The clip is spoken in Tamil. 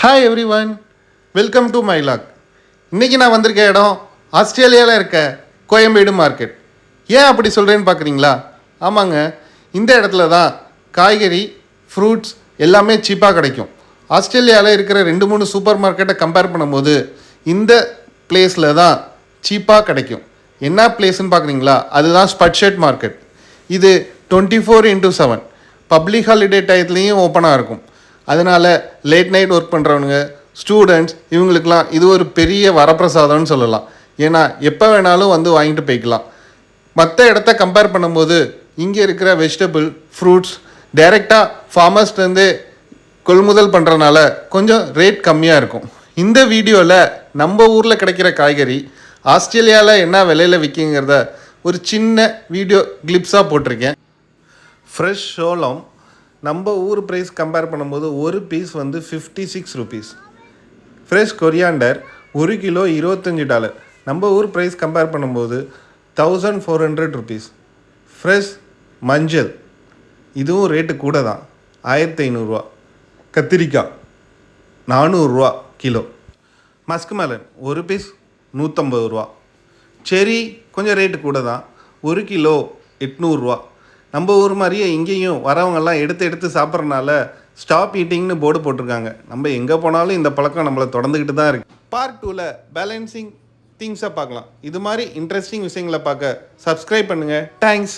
Hi everyone welcome to my vlog இன்றைக்கி நான் வந்திருக்க இடம் ஆஸ்திரேலியாவில் இருக்க கோயம்பேடு மார்க்கெட் ஏன் அப்படி சொல்கிறேன்னு பார்க்குறீங்களா? ஆமாங்க. இந்த இடத்துல தான் காய்கறி ஃப்ரூட்ஸ் எல்லாமே சீப்பாக கிடைக்கும். ஆஸ்திரேலியாவில் இருக்கிற ரெண்டு மூணு சூப்பர் மார்க்கெட்டை கம்பேர் பண்ணும்போது இந்த பிளேஸில் தான் சீப்பாக கிடைக்கும். என்ன பிளேஸ்ன்னு பார்க்குறீங்களா? அதுதான் ஸ்பட்ஷெட் மார்க்கெட் இது twenty four into seven public holiday டயத்துலேயும் ஓப்பனாக இருக்கும். அதனால் லேட் நைட் ஒர்க் பண்ணுறவனுங்க ஸ்டூடெண்ட்ஸ் இவங்களுக்கெல்லாம் இது ஒரு பெரிய வரப்பிரசாதம்னு சொல்லலாம். ஏன்னா எப்போ வேணாலும் வந்து வாங்கிட்டு போய்க்கலாம். மற்ற இடத்த கம்பேர் பண்ணும்போது இங்கே இருக்கிற வெஜிடபிள் ஃப்ரூட்ஸ் டைரெக்டாக ஃபார்மர்ஸ்லேருந்தே கொள்முதல் பண்ணுறனால கொஞ்சம் ரேட் கம்மியாக இருக்கும். இந்த வீடியோவில் நம்ம ஊரில் கிடைக்கிற காய்கறி ஆஸ்திரேலியாவில் என்ன விலையில் விற்கிங்கிறத ஒரு சின்ன வீடியோ கிளிப்ஸாக போட்டிருக்கேன். ஃப்ரெஷ் சோளம் நம்ம ஊர் ப்ரைஸ் கம்பேர் பண்ணும்போது ஒரு பீஸ் வந்து fifty six rupees fresh coriander ஒரு கிலோ இருபத்தஞ்சி டாலர் நம்ம ஊர் ப்ரைஸ் கம்பேர் பண்ணும்போது thousand four hundred rupees fresh மஞ்சள். இதுவும் ரேட்டு கூட தான். ஆயிரத்தி ஐநூறுரூவா கத்திரிக்காய் நானூறுரூவா கிலோ. மஸ்க் மேலன் ஒரு பீஸ் நூற்றம்பது ரூபா. செரி கொஞ்சம் ரேட்டு கூட தான். ஒரு கிலோ எட்நூறுரூவா நம்ம ஊர் மாதிரியே இங்கேயும் வரவங்கெல்லாம் எடுத்து எடுத்து சாப்பிட்றனால ஸ்டாப் ஈட்டிங்னு போர்டு போட்டிருக்காங்க. நம்ம எங்கே போனாலும் இந்த பழக்கம் நம்மளை தொடர்ந்துக்கிட்டு தான் இருக்கு. பார்ட் டூவில் பேலன்சிங் திங்ஸை பார்க்கலாம். இது மாதிரி இன்ட்ரெஸ்டிங் விஷயங்களை பார்க்க சப்ஸ்கிரைப் பண்ணுங்கள் தேங்க்ஸ்